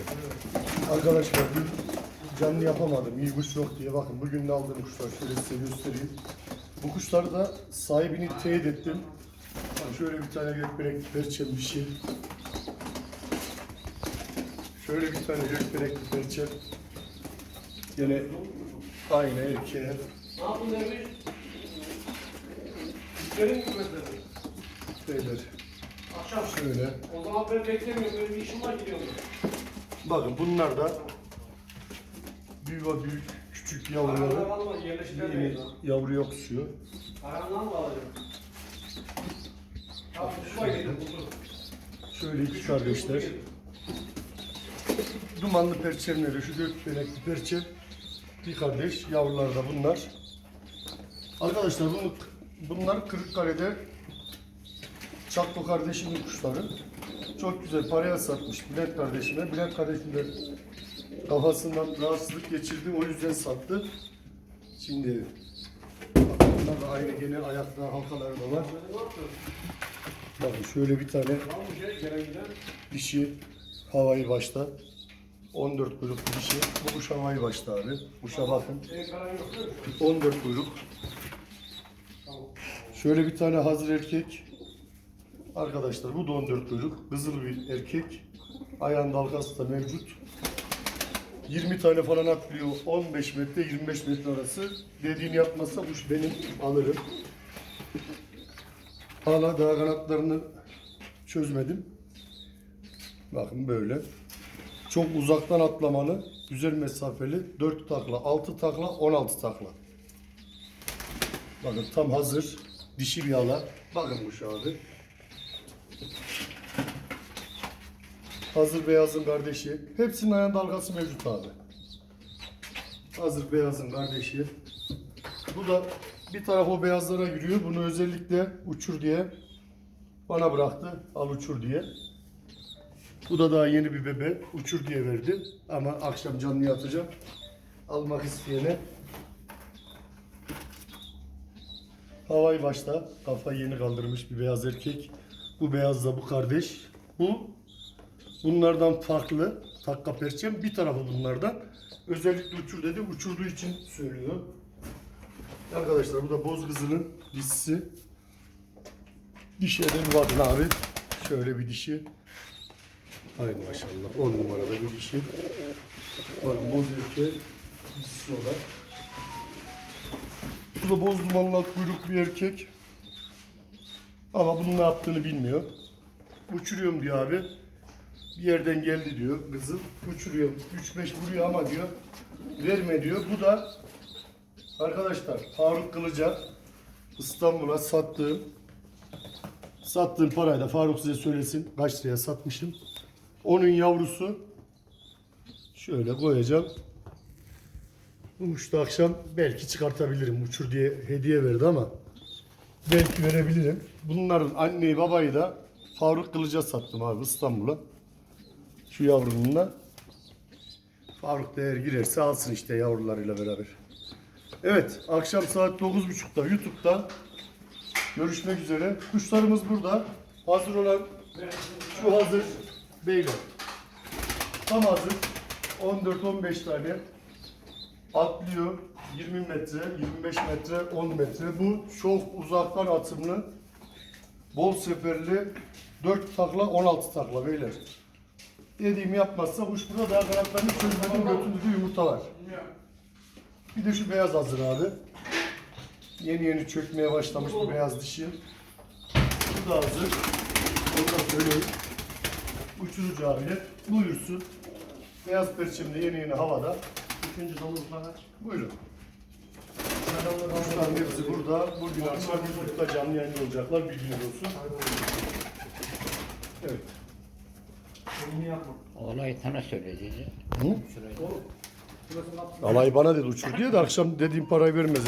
gitti. Arkadaşlar dün canlı yapamadım. İyi kuş yok diye. Bakın bugün de aldığım kuşlar. Şöyle size göstereyim. Bu kuşları da sahibini teyit ettim. Şöyle bir tane gökbelek perçem bir şey. Şöyle bir tane gökbelek perçem. Yine aynı erkeğe. Beyler Akşam. şöyle. O zaman ben beklemiyorum. Böyle bir işim var gidiyorum. Bakın bunlar da büyük büyük küçük yavruları yeni Yerleştiremeyiz. yavruya kusuyor. Karanlığa mı alacağım? Şöyle iki kardeşler. Dumanlı perçemleri, şu dört benekli perçem. Bir kardeş, yavrular da bunlar. Arkadaşlar bunu, bunlar Kırıkkale'de Çaklı kardeşimin kuşları. Çok güzel paraya satmış Bülent kardeşime. Bülent kardeşim de kafasından rahatsızlık geçirdi o yüzden sattı. Şimdi bunlar da aynı gene ayakta halkaları da var. Bakın şöyle bir tane dişi havayı başta. 14 kuyruk dişi. Bu kuş havayı başta abi. Kuşa bakın. Senin karan yok değil mi? 14 kuyruk. Şöyle bir tane hazır erkek. Arkadaşlar bu da 14 kuyruk. Kızıl bir erkek. Ayağında halkası da mevcut. 20 tane falan atlıyor. 15 metre 25 metre arası. Dediğini yapmazsa kuş benim alırım. Hala daha kanatlarını çözmedim. Bakın böyle. Çok uzaktan atlamalı. Güzel mesafeli. 4 takla, 6 takla, 16 takla. Bakın tam hazır. Dişi bir ala. Bakın bu şu. Hazır beyazın kardeşi. Hepsinin ayağında dalgası mevcut abi. Hazır beyazın kardeşi. Bu da bir taraf o beyazlara giriyor. Bunu özellikle uçur diye bana bıraktı. Al uçur diye. Bu da daha yeni bir bebe. Uçur diye verdi. Ama akşam canlıya atacağım. Almak isteyene Havayı başta kafa yeni kaldırmış bir beyaz erkek. Bu beyaz da bu kardeş. Bu bunlardan farklı. Takka perçem bir tarafı bunlardan. Özellikle uçur dedi. Uçurduğu için söylüyor. Arkadaşlar bu da boz kızının dişisi. Dişe de bir bakın abi. Şöyle bir dişi. Ay maşallah. 10 numarada bir dişi. Bakın boz erkeği dişisi olarak. Bu da boz dumanlı kuyruk bir erkek. Ama bunun ne yaptığını bilmiyor. Uçuruyorum diyor abi. Bir yerden geldi diyor kızım. Uçuruyorum. 3-5 vuruyor ama diyor. Verme diyor. Bu da arkadaşlar Faruk Kılıca İstanbul'a sattığım sattığım parayı da Faruk size söylesin. Kaç liraya satmışım. Onun yavrusu şöyle koyacağım. Bu kuşu akşam belki çıkartabilirim. Uçur diye hediye verdi ama belki verebilirim. Bunların anneyi babayı da Faruk Kılıç'a sattım abi İstanbul'a. Şu yavrununla. Faruk da eğer girerse alsın işte yavrularıyla beraber. Evet akşam saat 9.30'da YouTube'da görüşmek üzere. Kuşlarımız burada. Hazır olan şu hazır beyler. Tam hazır. 14-15 tane atlıyor 20 metre, 25 metre, 10 metre. Bu çok uzaktan atımlı, bol seferli 4 takla, 16 takla beyler. Dediğimi yapmazsa kuş burada daha kanatlarını çözmeden götürdüğü yumurta var. Bir de şu beyaz hazır abi. Yeni yeni çökmeye başlamış bir beyaz dişi. Bu da hazır. Onu da söyleyeyim. Uçurucu abiye buyursun. Beyaz perçemde yeni yeni havada. İkinci domuzlar. Buyurun. Kuşların hepsi burada. Bugün akşam YouTube'da canlı yayın olacaklar. Bilginiz olsun. Evet. Olay sana söyledi. Hı? Alay bana dedi uçur diye de akşam dediğim parayı vermezler.